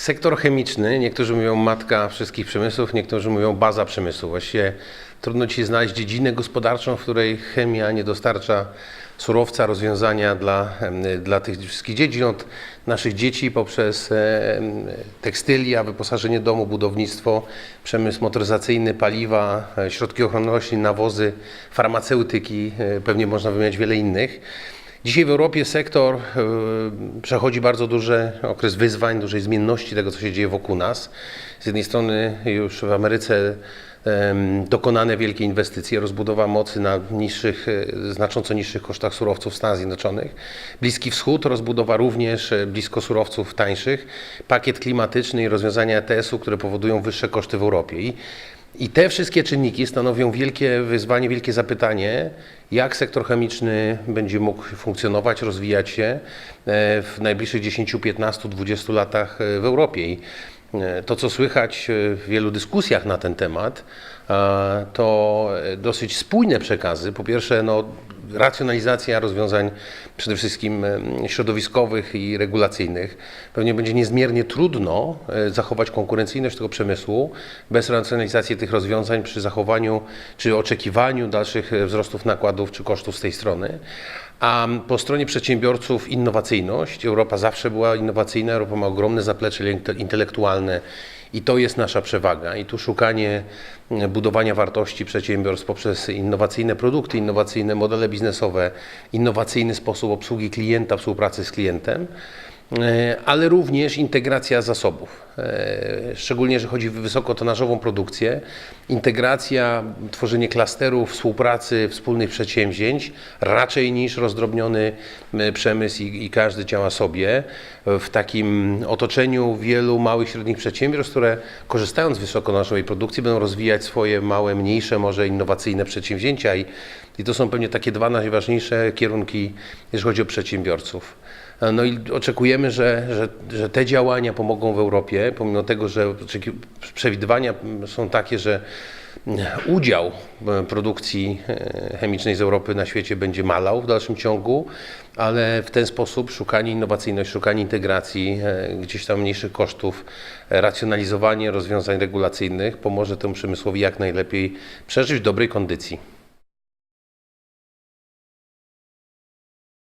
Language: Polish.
Sektor chemiczny, niektórzy mówią matka wszystkich przemysłów, niektórzy mówią baza przemysłu. Właściwie trudno ci znaleźć dziedzinę gospodarczą, w której chemia nie dostarcza surowca, rozwiązania dla, dla tych wszystkich dziedzin, od naszych dzieci poprzez tekstylia, wyposażenie domu, budownictwo, przemysł motoryzacyjny, paliwa, e, środki ochrony roślin, nawozy, farmaceutyki, e, pewnie można wymieniać wiele innych. Dzisiaj w Europie sektor e, przechodzi bardzo duży okres wyzwań, dużej zmienności tego, co się dzieje wokół nas. Z jednej strony już w Ameryce dokonane wielkie inwestycje, rozbudowa mocy na niższych, e, znacząco niższych kosztach surowców w Stanach Zjednoczonych. Bliski Wschód, rozbudowa również e, blisko surowców tańszych, pakiet klimatyczny i rozwiązania ETS-u, które powodują wyższe koszty w Europie. I i te wszystkie czynniki stanowią wielkie wyzwanie, wielkie zapytanie, jak sektor chemiczny będzie mógł funkcjonować, rozwijać się e, w najbliższych 10, 15, 20 latach e, w Europie. I e, to, co słychać w wielu dyskusjach na ten temat, to dosyć spójne przekazy. Po pierwsze, no, racjonalizacja rozwiązań przede wszystkim em, środowiskowych i regulacyjnych. Pewnie będzie niezmiernie trudno e, zachować konkurencyjność tego przemysłu bez racjonalizacji tych rozwiązań przy zachowaniu czy oczekiwaniu dalszych e, wzrostów nakładów czy kosztów z tej strony. A po stronie przedsiębiorców innowacyjność. Europa zawsze była innowacyjna, Europa ma ogromne zaplecze inte- intelektualne i to jest nasza przewaga. I tu szukanie e, budowania wartości przedsiębiorstw poprzez innowacyjne produkty, innowacyjne modele biznesowe, innowacyjny sposób obsługi klienta, współpracy z klientem, ale również integracja zasobów. E, Szczególnie, że chodzi o wysokotonażową produkcję, integracja, tworzenie klasterów, współpracy, wspólnych przedsięwzięć, raczej niż rozdrobniony e, przemysł i, i każdy działa sobie. W takim otoczeniu wielu małych średnich przedsiębiorstw, które korzystając z wysokotonażowej produkcji będą rozwijać swoje małe, mniejsze, może innowacyjne przedsięwzięcia i, i to są pewnie takie dwa najważniejsze kierunki, jeżeli chodzi o przedsiębiorców. No i oczekujemy, że, że, że te działania pomogą w Europie, pomimo tego, że przewidywania są takie, że udział produkcji e, chemicznej z Europy na świecie będzie malał w dalszym ciągu, ale w ten sposób szukanie innowacyjności, szukanie integracji, e, gdzieś tam mniejszych kosztów, e, racjonalizowanie rozwiązań regulacyjnych pomoże temu przemysłowi jak najlepiej przeżyć w dobrej kondycji.